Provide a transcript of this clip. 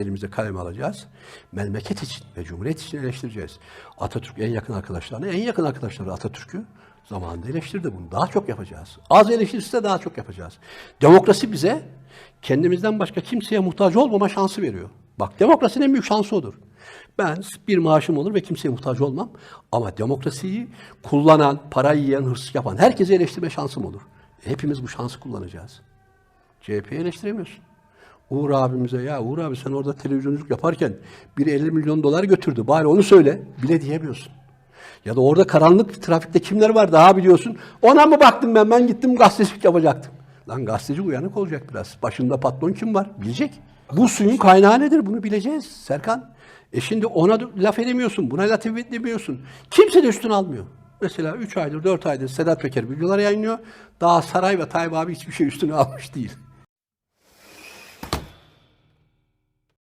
Elimizde kalem alacağız. Memleket için ve Cumhuriyet için eleştireceğiz. Atatürk en yakın arkadaşlarını, en yakın arkadaşları Atatürk'ü zamanında eleştirdi bunu. Daha çok yapacağız. Az eleştirirse daha çok yapacağız. Demokrasi bize kendimizden başka kimseye muhtaç olmama şansı veriyor. Bak demokrasinin en büyük şansı odur. Ben bir maaşım olur ve kimseye muhtaç olmam. Ama demokrasiyi kullanan, para yiyen, hırsız yapan herkese eleştirme şansım olur. Hepimiz bu şansı kullanacağız. CHP'yi eleştiremiyorsun. Uğur abimize ya Uğur abi sen orada televizyonculuk yaparken biri 50 milyon dolar götürdü. Bari onu söyle. Bile diyemiyorsun. Ya da orada karanlık trafikte kimler var daha biliyorsun. Ona mı baktım ben? Ben gittim gazetecilik yapacaktım. Lan gazeteci uyanık olacak biraz. Başında patron kim var? Bilecek. Bu suyun kaynağı nedir? Bunu bileceğiz Serkan. E şimdi ona laf edemiyorsun. Buna laf edemiyorsun. Kimse de üstüne almıyor. Mesela 3 aydır 4 aydır Sedat Peker videolar yayınlıyor. Daha Saray ve Tayyip abi hiçbir şey üstüne almış değil.